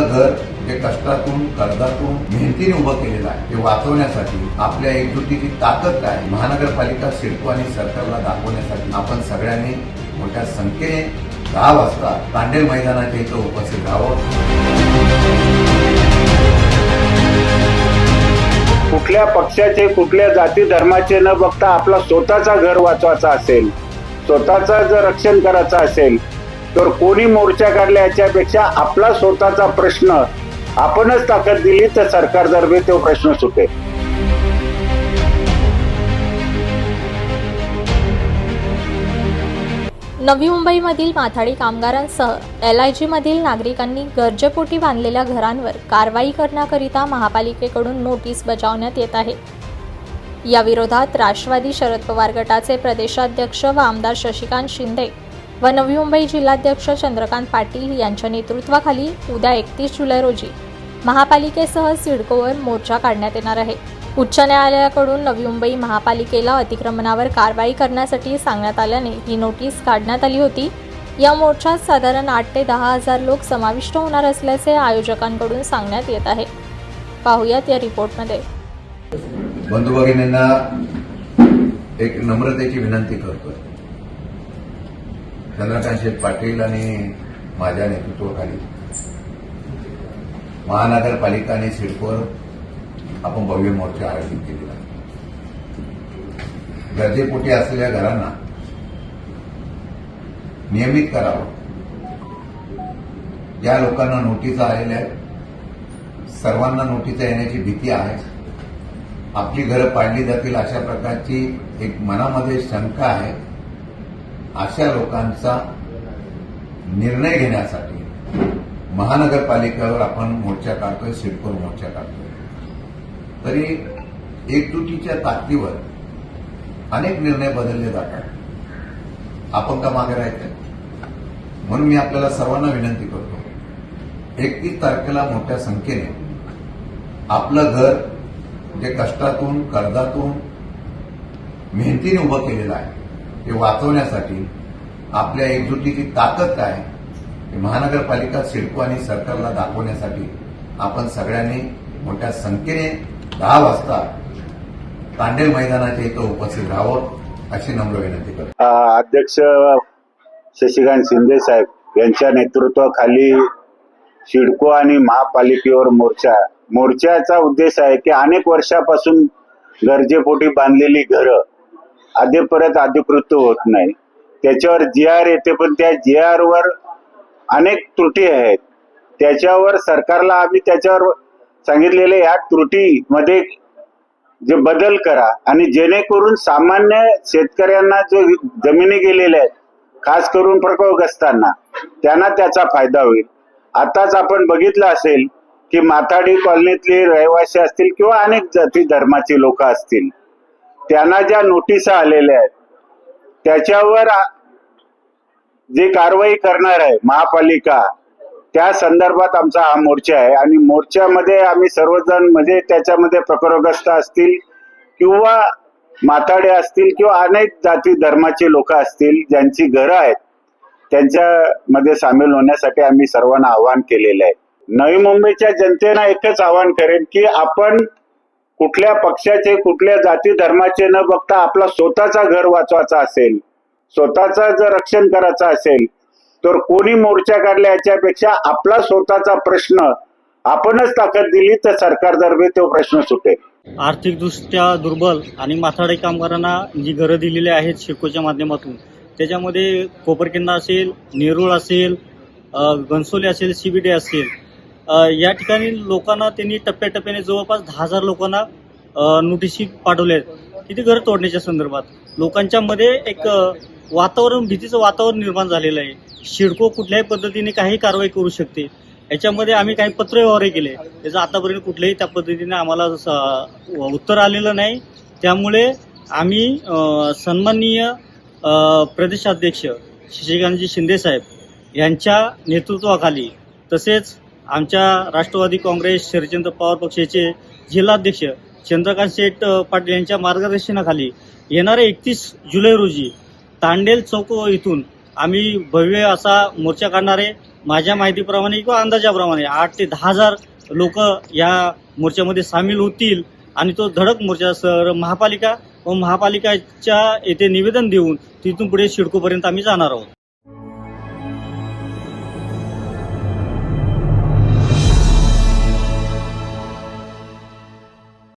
घर ते कष्टातून कर्जातून मेहनतीने उभं केलेलं आहे. ते वाचवण्यासाठी आपल्या एकजुटीची ताकद काय? महानगरपालिका सिडको आणि सरकारला दाखवण्यासाठी आपण सगळ्यांनी मोठ्या संख्येने दहा वाजता तांडेल मैदानाच्या इथं उपस्थित राहावं. कुठल्या पक्षाचे कुठल्या जाती धर्माचे न बघता आपला स्वतःचा घर वाचवायचा असेल स्वतःचा जर रक्षण करायचं असेल तर कोणी मोर्चा काढला याच्यापेक्षा आपला स्वतःचा प्रश्न आपणच ताकद दिली तर सरकार तो प्रश्न सुटेल. नवी मुंबईमधील माथाडी कामगारांसह एल आय जीमधील नागरिकांनी गरजेपोटी बांधलेल्या घरांवर कारवाई करण्याकरिता महापालिकेकडून नोटीस बजावण्यात येत आहे. या विरोधात राष्ट्रवादी शरद पवार गटाचे प्रदेशाध्यक्ष व आमदार शशिकांत शिंदे व नवी मुंबई जिल्हाध्यक्ष चंद्रकांत पाटील यांच्या नेतृत्वाखाली उद्या एकतीस जुलै रोजी महापालिकेसह सिडकोवर मोर्चा काढण्यात येणार आहे. उच्च न्यायालयाकडून नवी मुंबई महापालिकेला अतिक्रमणावर कारवाई करण्यासाठी सांगण्यात आल्याने ही नोटीस काढण्यात आली होती. या मोर्चात साधारण आठ ते दहा हजार लोक समाविष्ट होणार असल्याचे आयोजकांकडून सांगण्यात येत आहे. पाहुयात या रिपोर्टमध्ये. बंधू भगिनींना एक नम्रतेची विनंती करतोय. चंद्रकांत पाटील आणि माझ्या नेतृत्वाखाली महानगरपालिका आणि सिडकोवर आपण भव्य मोर्चा आयोजित केलेला आहे. गरजेपोटी असलेल्या घरांना नियमित करावं. ज्या लोकांना नोटीसा आलेल्या आहेत. सर्वांना नोटीसा येण्याची भीती आहे. आपली घरं पाडली जातील अशा प्रकारची एक मनामध्ये शंका आहे. अशा लोकांचा निर्णय घेण्यासाठी महानगरपालिकेवर आपण मोर्चा काढतोय सिडकोर मोर्चा काढतोय. तरी एकजुटीच्या ताकदीवर अनेक निर्णय बदलले जातात. आपण का मागे राहायचं? म्हणून मी आपल्याला सर्वांना विनंती करतो एकतीस तारखेला मोठ्या संख्येने आपलं घर जे कष्टातून कर्जातून मेहनतीने उभं केलेलं आहे ते वाचवण्यासाठी आपल्या एकजुटीची ताकद काय हे महानगरपालिका सिडको आणि सरकारला दाखवण्यासाठी आपण सगळ्यांनी मोठ्या संख्येने दहा वाजता तांडेल मैदानाच्या इथं उपस्थित राहावं अशी नम्र विनंती करतो. अध्यक्ष शशिकांत शिंदे साहेब यांच्या नेतृत्वाखाली सिडको आणि महापालिकेवर मोर्चा. मोर्चाचा उद्देश आहे की अनेक वर्षापासून गरजेपोटी बांधलेली घरं अद्यापर्यंत अधिकृत होत नाही. त्याच्यावर जी आर येते पण त्या जी आर वर अनेक त्रुटी आहेत. त्याच्यावर सरकारला आम्ही त्याच्यावर सांगितलेले या त्रुटीमध्ये जे बदल करा आणि जेणेकरून सामान्य शेतकऱ्यांना जो जमिनी गेलेल्या आहेत खास करून प्रकल्पग्रस्तांना त्यांना त्याचा फायदा होईल. आताच आपण बघितलं असेल की माथाडी कॉलनीतले रहिवासी असतील किंवा अनेक जाती धर्माची लोक असतील त्यांना ज्या नोटिसा आलेल्या आहेत त्याच्यावर जे कारवाई करणार आहे महापालिका त्या संदर्भात आमचा हा मोर्चा आहे. आणि मोर्चामध्ये आम्ही सर्वजण म्हणजे त्याच्यामध्ये प्रकरग्रस्त असतील किंवा माताडे असतील किंवा अनेक जाती धर्माचे लोक असतील ज्यांची घरं आहेत त्यांच्यामध्ये सामील होण्यासाठी आम्ही सर्वांना आवाहन केलेलं आहे. नवी मुंबईच्या जनतेनं एकच आवाहन करेन की आपण कुठल्या पक्षाचे कुठल्या जाती धर्माचे न बघता आपला स्वतःचा घर वाचवायचा असेल स्वतःचा जर रक्षण करायचं असेल तर कोणी मोर्चा काढला याच्यापेक्षा आपला स्वतःचा प्रश्न आपणच ताकद दिली तर सरकार दरबे तो प्रश्न सुटेल. आर्थिकदृष्ट्या दुर्बल आणि माथाडी कामगारांना जी घरं दिलेली आहेत शिकोच्या माध्यमातून त्याच्यामध्ये कोपरकिंडा असेल नेरूळ असेल अ, घनसोली असेल सीबीडी असेल या ठिकाणी लोकांना त्यांनी टप्प्याटप्प्याने जवळपास दहा हजार लोकांना नोटिशी पाठवल्या आहेत. की ती घरं तोडण्याच्या संदर्भात? लोकांच्या मध्ये एक वातावरण भीतीचं वातावरण निर्माण झालेलं आहे. शिडको कुठल्याही पद्धतीने काही कारवाई करू शकते. याच्यामध्ये आम्ही काही पत्रव्यवहारही केले. त्याचं आतापर्यंत कुठल्याही त्या पद्धतीने आम्हाला स- उत्तर आलेलं नाही. त्यामुळे आम्ही सन्माननीय प्रदेशाध्यक्ष शशिकांतजी शिंदे साहेब यांच्या नेतृत्वाखाली तसेच आमच्या राष्ट्रवादी काँग्रेस शरदचंद्र पवार पक्षाचे जिल्हाध्यक्ष चंद्रकांत शेठ पाटील यांच्या मार्गदर्शनाखाली येणाऱ्या एकतीस जुलै रोजी तांडेल चौक इथून आम्ही भव्य असा मोर्चा काढणार आहे माझ्या माहितीप्रमाणे किंवा अंदाजाप्रमाणे आठ ते दहा हजार लोक या मोर्चामध्ये सामील होतील आणि तो धडक मोर्चा सर महापालिका व महापालिकाच्या येथे निवेदन देऊन तिथून पुढे शिडकोपर्यंत आम्ही जाणार आहोत.